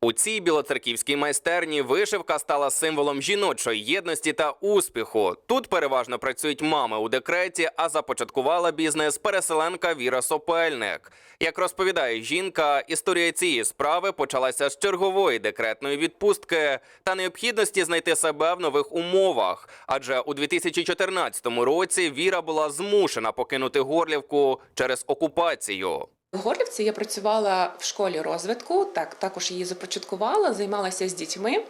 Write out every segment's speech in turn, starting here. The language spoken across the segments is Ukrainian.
У цій білоцерківській майстерні вишивка стала символом жіночої єдності та успіху. Тут переважно працюють мами у декреті, а започаткувала бізнес переселенка Віра Сопельник. Як розповідає жінка, історія цієї справи почалася з чергової декретної відпустки та необхідності знайти себе в нових умовах. Адже у 2014 році Віра була змушена покинути Горлівку через окупацію. В Горлівці я працювала в школі розвитку, так також її започаткувала, займалася з дітьми.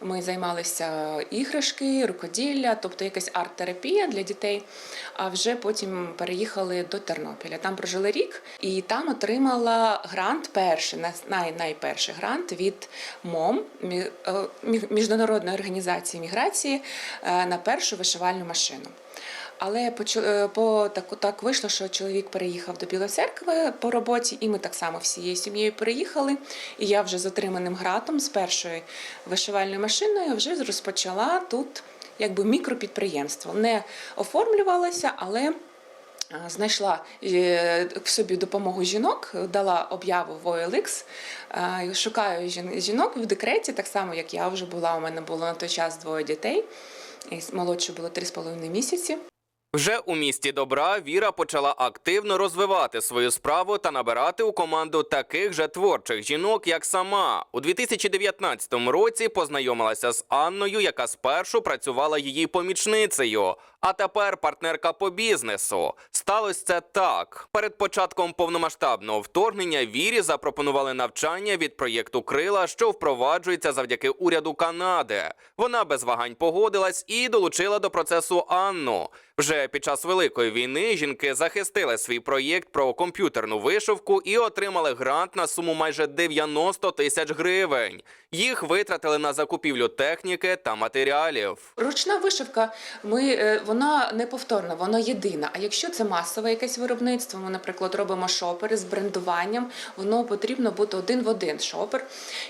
Ми займалися іграшки, рукоділля, тобто якась арт-терапія для дітей. А вже потім переїхали до Тернопіля. Там прожили рік, і там отримала грант перший, най, найперший грант від МОМ е, міжнародної організації міграції е, на першу вишивальну машину. Але е, по так, так вийшло, що чоловік переїхав до Білої церкви по роботі, і ми так само всією сім'єю переїхали. І я вже з отриманим гратом з першою вишивальною машиною вже розпочала тут якби мікропідприємство. Не оформлювалася, але е, Знайшла е, в собі допомогу жінок, дала об'яву в OLX. Шукаю жінок в декреті, так само як я вже була. У мене було на той час двоє дітей. Молодше було 3,5 місяці. Вже у місті добра Віра почала активно розвивати свою справу та набирати у команду таких же творчих жінок, як сама. У 2019 році познайомилася з Анною, яка спершу працювала її помічницею, а тепер партнерка по бізнесу. Сталося це так. Перед початком повномасштабного вторгнення Вірі запропонували навчання від проєкту Крила, що впроваджується завдяки уряду Канади. Вона без вагань погодилась і долучила до процесу Анну. Вже під час великої війни жінки захистили свій проєкт про комп'ютерну вишивку і отримали грант на суму майже 90 тисяч гривень. Їх витратили на закупівлю техніки та матеріалів. Ручна вишивка, ми, е, вона неповторна, вона єдина. А якщо це масове якесь виробництво, ми, наприклад, робимо шопери з брендуванням, воно потрібно бути один в один шопер.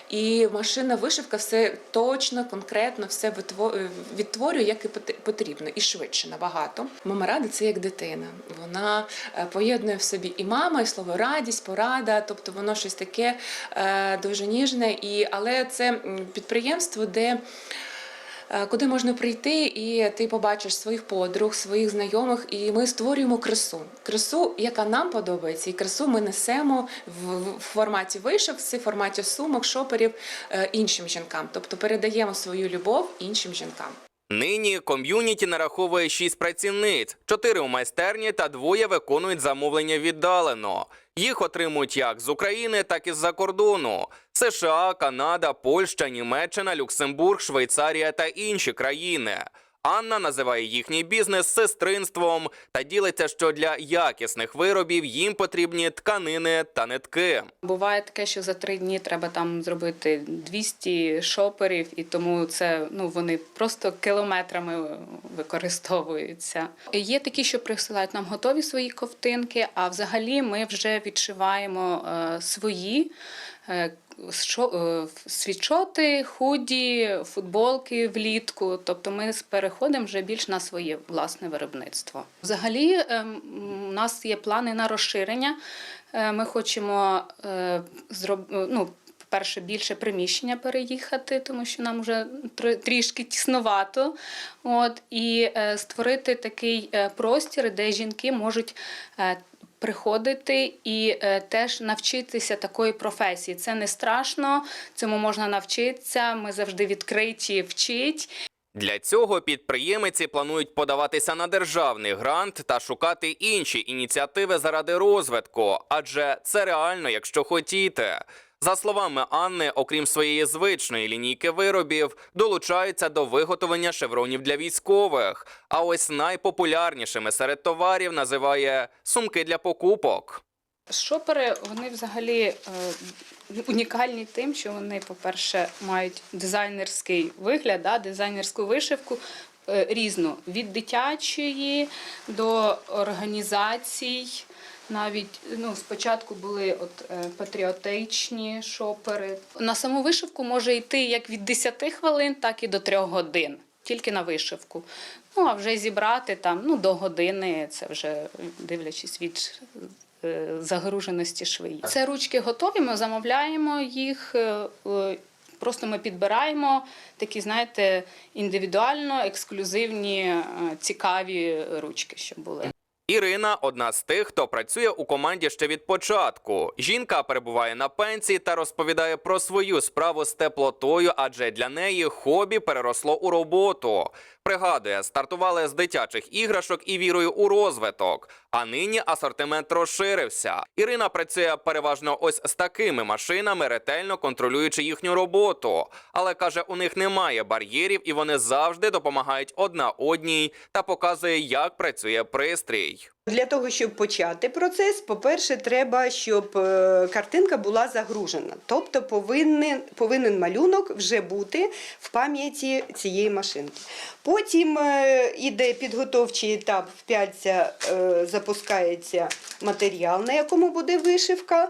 І машина вишивка все точно, конкретно все е, відтворює, як і потрібно, і швидше набагато. Мама рада це як дитина. Вона е, поєднує в собі і мама, і слово радість, порада, тобто воно щось таке е, дуже ніжне. І, але це підприємство, де е, куди можна прийти, і ти побачиш своїх подруг, своїх знайомих, і ми створюємо красу. Красу, яка нам подобається, і красу ми несемо в, форматі вишивці, в форматі сумок, шоперів іншим жінкам. Тобто передаємо свою любов іншим жінкам. Нині ком'юніті нараховує 6 працівниць, 4 у майстерні та двоє виконують замовлення віддалено. Їх отримують як з України, так і з-за кордону: США, Канада, Польща, Німеччина, Люксембург, Швейцарія та інші країни. Анна називає їхній бізнес сестринством та ділиться, що для якісних виробів їм потрібні тканини та нитки. Буває таке, що за три дні треба там зробити 200 шоперів, і тому це ну вони просто кілометрами використовуються. Є такі, що присилають нам готові свої ковтинки, а взагалі ми вже відшиваємо е, свої. Е, Світшоти, худі, футболки влітку, тобто ми переходимо вже більш на своє власне виробництво. Взагалі, ем, у нас є плани на розширення. Е, Ми хочемо е, зроб... ну, перше більше приміщення переїхати, тому що нам вже трішки тіснувато. От, і створити такий простір, де жінки можуть. Приходити і е, теж навчитися такої професії. Це не страшно, цьому можна навчитися. Ми завжди відкриті вчить. Для цього підприємиці планують подаватися на державний грант та шукати інші ініціативи заради розвитку, адже це реально, якщо хотіте. За словами Анни, окрім своєї звичної лінійки виробів, долучаються до виготовлення шевронів для військових. А ось найпопулярнішими серед товарів називає сумки для покупок. Шопери вони взагалі е, унікальні тим, що вони, по-перше, мають дизайнерський вигляд, да, дизайнерську вишивку е, різну від дитячої до організацій. Навіть ну, спочатку були от, е, патріотичні шопери. На саму вишивку може йти як від 10 хвилин, так і до 3 годин. Тільки на вишивку. Ну, а вже зібрати там ну, до години, це вже дивлячись від е, загруженості швиї. Це ручки готові. Ми замовляємо їх. е, е, Просто ми підбираємо такі, знаєте, індивідуально ексклюзивні, е, цікаві ручки, щоб були. Ірина одна з тих, хто працює у команді ще від початку. Жінка перебуває на пенсії та розповідає про свою справу з теплотою, адже для неї хобі переросло у роботу. Пригадує, стартували з дитячих іграшок і вірою у розвиток. А нині асортимент розширився. Ірина працює переважно ось з такими машинами, ретельно контролюючи їхню роботу. Але каже, у них немає бар'єрів, і вони завжди допомагають одна одній та показує, як працює пристрій. Для того, щоб почати процес, по-перше, треба, щоб е, картинка була загружена. Тобто повинен, повинен малюнок вже бути в пам'яті цієї машинки. Потім е, іде підготовчий етап, в пяльця е, запускається матеріал, на якому буде вишивка,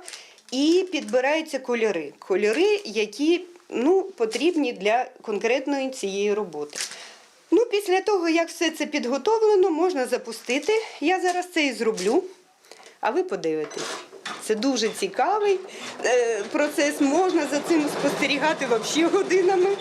і підбираються кольори. Кольори, які ну, потрібні для конкретної цієї роботи. Ну, після того, як все це підготовлено, можна запустити. Я зараз це і зроблю, а ви подивитесь. Це дуже цікавий е, процес, можна за цим спостерігати взагалі годинами.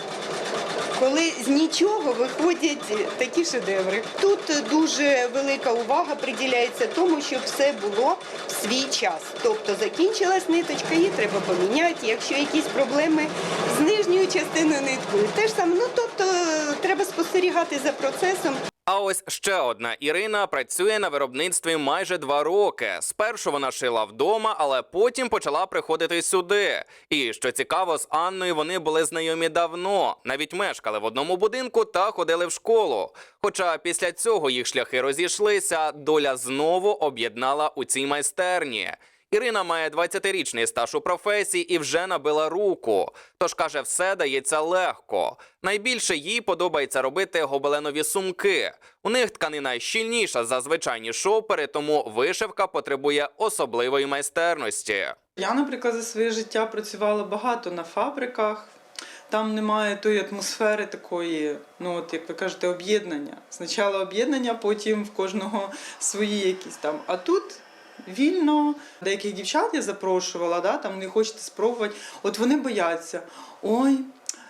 Коли з нічого виходять такі шедеври. Тут дуже велика увага приділяється тому, щоб все було в свій час. Тобто закінчилась ниточка, її треба поміняти. Якщо якісь проблеми з нижньою частиною ниткою, теж саме. Ну тобто треба спостерігати за процесом. А ось ще одна Ірина працює на виробництві майже два роки. Спершу вона шила вдома, але потім почала приходити сюди. І що цікаво, з Анною вони були знайомі давно, навіть мешкали в одному будинку та ходили в школу. Хоча після цього їх шляхи розійшлися, доля знову об'єднала у цій майстерні. Ірина має 20-річний стаж у професії і вже набила руку. Тож каже, все дається легко. Найбільше їй подобається робити гобеленові сумки. У них тканина щільніша за звичайні шопери, тому вишивка потребує особливої майстерності. Я, наприклад, за своє життя працювала багато на фабриках. Там немає тої атмосфери такої, ну от як ви кажете, об'єднання. Спочатку об'єднання, потім в кожного свої якісь там. А тут вільно деяких дівчат я запрошувала, да, там не хочете спробувати. От вони бояться. Ой,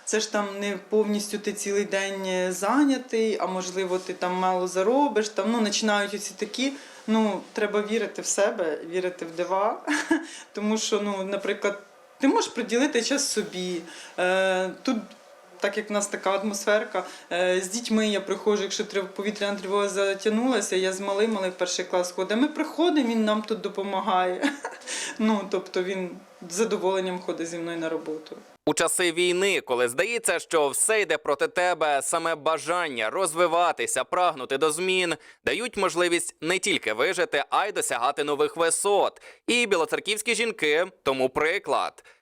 це ж там не повністю ти цілий день зайнятий, а можливо, ти там мало заробиш. Там ну починають оці такі. Ну, треба вірити в себе, вірити в дива. Тому що, ну, наприклад, ти можеш приділити час собі. Е, тут, так як в нас така атмосферка, е, з дітьми я приходжу, якщо повітряна тривога затягнулася, я з малим, малий перший клас ходить. Ми приходимо, він нам тут допомагає. Ну, тобто він з задоволенням ходить зі мною на роботу. У часи війни, коли здається, що все йде проти тебе, саме бажання розвиватися, прагнути до змін, дають можливість не тільки вижити, а й досягати нових висот. І білоцерківські жінки тому приклад.